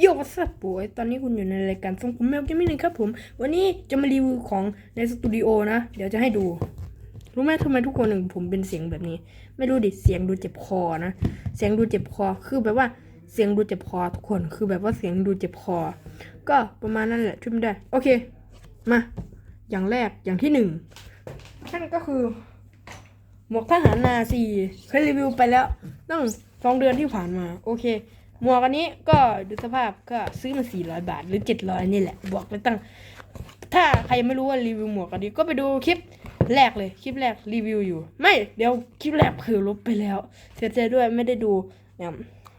โยวัสดุป่วยตอนนี้คุณอยู่ในรายการทรงผมแมวเกมมิ่งครับผม วันนี้จะมารีวิวของในสตูดิโอนะ เดี๋ยวจะให้ดู รู้ไหมทำไมทุกคนถึงผมเป็นเสียงแบบนี้ ไม่รู้ดิเสียงดูเจ็บคอนะ เสียงดูเจ็บคอ คือแบบว่าเสียงดูเจ็บคอทุกคน คือแบบว่าเสียงดูเจ็บคอ ก็ประมาณนั้นแหละช่วยไม่ได้ โอเค มา อย่างแรก อย่างที่หนึ่งนั่นก็คือ หมวกทหารนาซีเคยรีวิวไปแล้วตั้งสองเดือนที่ผ่านมา โอเค หมวกอันนี้ก็ดูสภาพก็ซื้อมาสี่ร้อยบาทหรือเจ็ดร้อยนี่แหละบอกไปตั้ง ถ้าใครยังไม่รู้ว่ารีวิวหมวกอันนี้ก็ไปดูคลิปแรกเลยคลิปแรกรีวิวอยู่ ไม่เดี๋ยวคลิปแรกเผลอลบไปแล้ว เสียใจด้วยไม่ได้ดูเนี่ย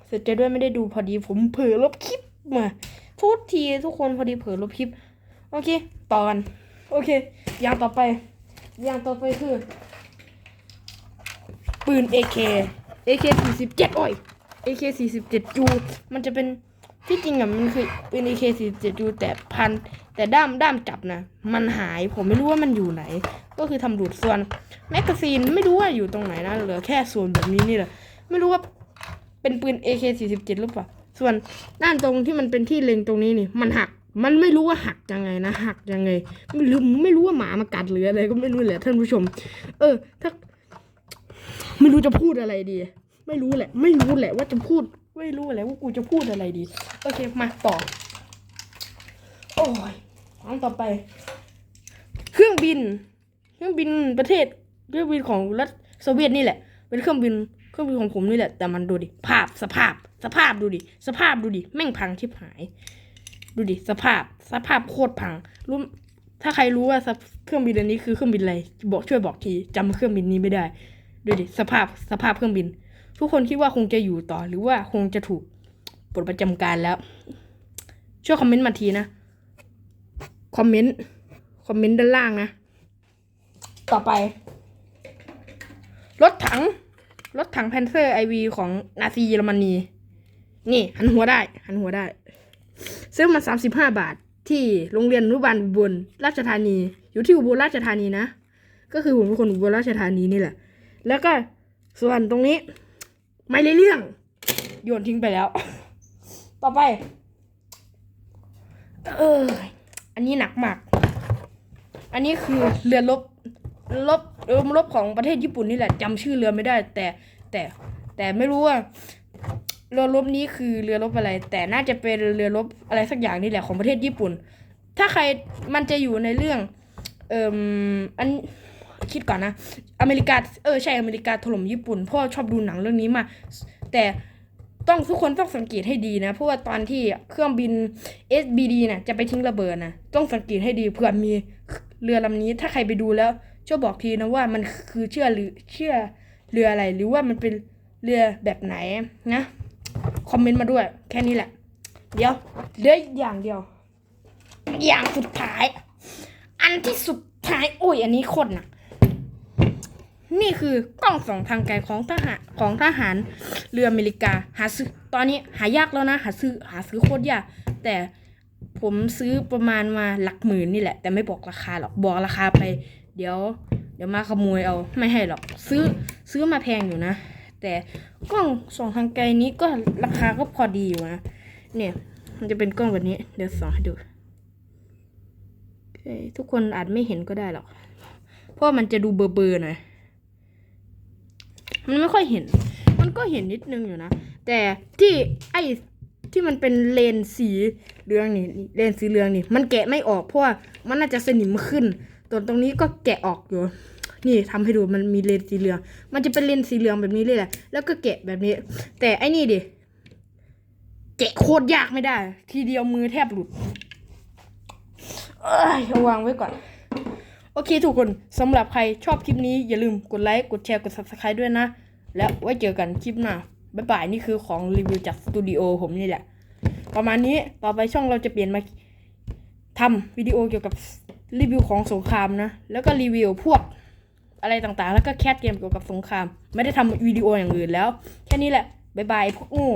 เสียใจด้วยไม่ได้ดูพอดีผมเผลอลบคลิปมาโทษทีทุกคนพอดีเผลอลบคลิป โอเคต่อกันโอเค อย่างต่อไป อย่างต่อไปคือ ปืน AK AK 47โอ้ย AK 47จูมันจะเป็นที่จริงอะมันคือปืน AK 47จูแต่พัน แต่ด้ามด้ามจับนะมันหายผมไม่รู้ว่ามันอยู่ไหน ก็คือทำดูดส่วนแมกกาซีนไม่รู้ว่าอยู่ตรงไหนนะเหลือแค่ส่วนแบบนี้นี่แหละไม่รู้ว่าเป็นปืน AK 47 หรือเปล่าส่วนด้านตรงที่มันเป็นที่เล็งตรงนี้นี่ มันหักมันไม่รู้ว่าหักยังไงนะหักยังไงไม่รู้ไม่รู้ว่าหมามากัดหรืออะไรก็ไม่รู้แหละท่านผู้ชม เออ ถ้าไม่รู้จะพูดอะไรดี ไม่รู้แหละ ไม่รู้แหละว่าจะพูด ไม่รู้แหละว่ากูจะพูดอะไรดี โอเค มาต่อ โอ้ยอันต่อไป เครื่องบิน เครื่องบินประเทศ เครื่องบินของรัฐโซเวียตนี่แหละ เป็นเครื่องบิน เครื่องบินของผมนี่แหละ แต่มันดูดิ ภาพ สภาพ สภาพดูดิ สภาพดูดิ แม่งพังชิบหาย ดูดิ สภาพ สภาพโคตรพัง รู้ถ้าใครรู้ว่าเครื่องบินอันนี้คือเครื่องบินอะไร บอกช่วยบอกทีจำเครื่องบินนี้ไม่ได้ ดูดิ สภาพ สภาพเครื่องบิน ทุกคนคิดว่าคงจะอยู่ต่อหรือว่าคงจะถูกปลดประจำการแล้ว ช่วยคอมเมนต์มาทีนะ คอมเมนต์ คอมเมนต์ด้านล่างนะ ต่อไป รถถัง รถถังแพนเซอร์ไอวีของนาซีเยอรมนี นี่ หันหัวได้ หันหัวได้ ซื้อมาสามสิบห้าบาทที่โรงเรียนอนุบาลอุบลราชธานี อยู่ที่อุบลราชธานีนะ ก็คือผมเป็นคนอุบลราชธานีนี่แหละ แล้วก็ส่วนตรงนี้ ไม่เลยเรื่อง โยนทิ้งไปแล้ว ต่อไป เออ อันนี้หนักมาก อันนี้คือเรือรบรบเรือรบของประเทศญี่ปุ่นนี่แหละจำชื่อเรือไม่ได้ แต่แต่แต่ไม่รู้ว่าเรือรบนี้คือเรือรบอะไร แต่น่าจะเป็นเรือรบอะไรสักอย่างนี่แหละของประเทศญี่ปุ่น ถ้าใครมันจะอยู่ในเรื่อง เอ่มอัน คิดก่อนนะ อเมริกา เออใช่อเมริกาถล่มญี่ปุ่นพราะชอบดูหนังเรื่องนี้มา แต่ต้องทุกคนต้องสังเกตให้ดีนะ เพราะว่าตอนที่เครื่องบิน SBD น่ะจะไปทิ้งระเบิดนะต้องสังเกตให้ดีเผื่อมีเรือลำนี้ถ้าใครไปดูแล้วช่วยบอกทีนะว่ามันคือเชื่อหรือเชื่อเรืออะไร หรือว่ามันเป็นเรือแบบไหนนะคอมเมนต์มาด้วย แค่นี้แหละ เดี๋ยวเหลืออีกอย่างเดียว อย่างสุดท้าย อันที่สุดท้ายโอ้ยอันนี้โคตรนัก นี่คือกล้องส่องทางไกลของทหารของทหารเรืออเมริกา หาซื้อตอนนี้หายากแล้วนะ หาซื้อหาซื้อโคตรยากแต่ผมซื้อประมาณมาหลักหมื่นนี่แหละ แต่ไม่บอกราคาหรอกบอกราคาไป เดี๋ยว เดี๋ยวมาขโมยเอาไม่ให้หรอก ซื้อซื้อมาแพงอยู่นะ แต่กล้องส่องทางไกลนี้ก็ราคาก็พอดีอยู่นะเนี่ยมันจะเป็นกล้องแบบนี้ เดี๋ยวส่องให้ดูทุกคนอาจไม่เห็นก็ได้หรอก เพราะมันจะดูเบลอๆหน่อย มันไม่ค่อยเห็น มันก็เห็นนิดนึงอยู่นะ แต่ที่ไอ้ที่มันเป็นเลนสีเหลืองนี่ เลนสีเหลืองนี่ มันแกะไม่ออกเพราะว่ามันน่าจะสนิมขึ้นตัวนตรงนี้ก็แกะออกอยู่ นี่ทำให้ดูมันมีเลนสีเหลือง มันจะเป็นเลนสีเหลืองแบบนี้เลยแหละ แล้วก็แกะแบบนี้ แต่ไอ้นี่ดิ แกะโคตรยากไม่ได้ ทีเดียวมือแทบหลุด เอ้ยวางไว้ก่อน โอเคทุกคนสำหรับใครชอบคลิปนี้อย่าลืมกดไลค์กดแชร์กด subscribe ด้วยนะ แล้วไว้เจอกันคลิปหน้าบ๊ายบายนี่คือของรีวิวจากสตูดิโอผมนี่แหละ ประมาณนี้ต่อไปช่องเราจะเปลี่ยนมาทำวิดีโอเกี่ยวกับรีวิวของสงครามนะ แล้วก็รีวิวพวกอะไรต่างๆ แล้วก็แคสเกมเกี่ยวกับสงคราม ไม่ได้ทำวิดีโออย่างอื่นแล้ว แค่นี้แหละ บ๊ายบายพวกโง่